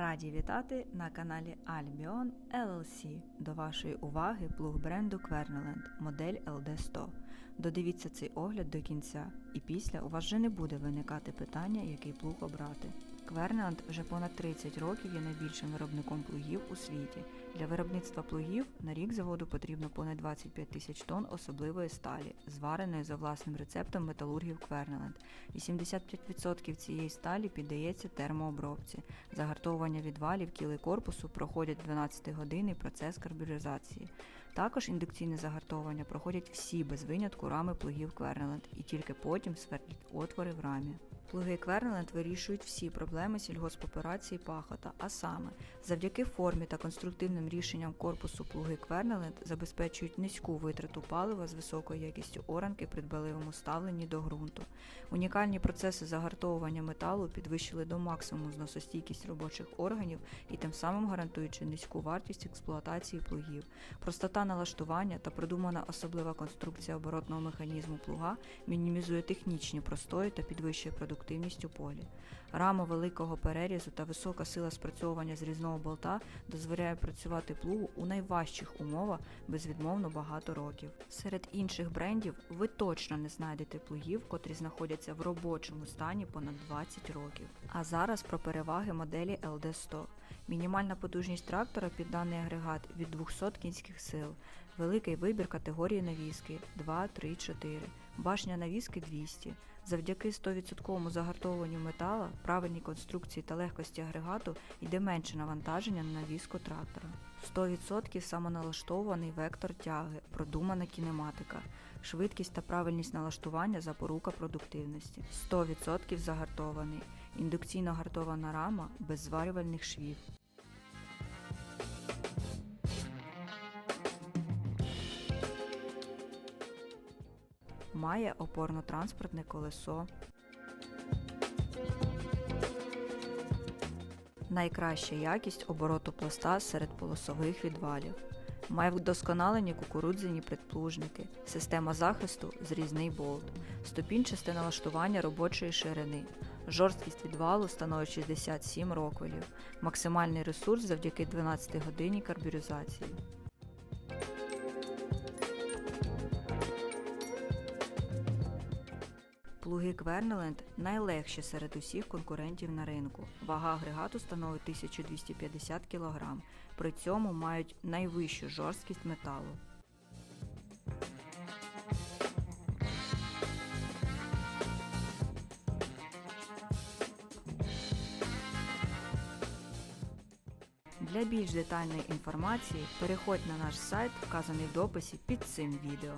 Раді вітати на каналі Albion LLC. До вашої уваги плуг бренду Querneland, модель LD100. Додивіться цей огляд до кінця, і після у вас вже не буде виникати питання, який плуг обрати. Querneland вже понад 30 років є найбільшим виробником плугів у світі. Для виробництва плугів на рік заводу потрібно понад 25 тисяч тонн особливої сталі, звареної за власним рецептом металургів Querneland. 85% цієї сталі піддається термообробці. Загартовування відвалів кіли корпусу проходять 12 годинний процес карбюризації. Також індукційне загартовування проходять всі без винятку рами плугів Querneland і тільки потім свердлять отвори в рамі. Плуги Querneland вирішують всі проблеми сільгоспоперації пахота, а саме, завдяки формі та конструктивним рішенням корпусу плуги Querneland забезпечують низьку витрату палива з високою якістю оранки при дбаливому ставленні до ґрунту. Унікальні процеси загартовування металу підвищили до максимуму зносостійкість робочих органів і тим самим гарантуючи низьку вартість експлуатації плугів. Простота налаштування та продумана особлива конструкція оборотного механізму плуга мінімізує технічні простої та підвищує продуктивність у полі. Рама великого перерізу та висока сила спрацьовування з різного болта дозволяє працювати плугу у найважчих умовах безвідмовно багато років. Серед інших брендів ви точно не знайдете плугів, котрі знаходяться в робочому стані понад 20 років. А зараз про переваги моделі LD100. Мінімальна потужність трактора під даний агрегат від 200 кінських сил, великий вибір категорії навіски 2, 3, 4, башня навіски 200. Завдяки 100% загартовуванню метала, правильній конструкції та легкості агрегату йде менше навантаження на навіску трактора. 100% самоналаштований вектор тяги, продумана кінематика, швидкість та правильність налаштування запорука продуктивності. 100% загартований, індукційно гартована рама без зварювальних швів. Має опорно-транспортне колесо. Найкраща якість обороту пласта серед полосових відвалів. Має вдосконалені кукурудзяні предплужники, система захисту зрізний болт, ступінчасте налаштування робочої ширини, жорсткість відвалу становить 67 роквелів, максимальний ресурс завдяки 12 годині карбюризації. Плуги Querneland найлегші серед усіх конкурентів на ринку. Вага агрегату становить 1250 кг. При цьому мають найвищу жорсткість металу. Для більш детальної інформації переходь на наш сайт, вказаний в дописі під цим відео.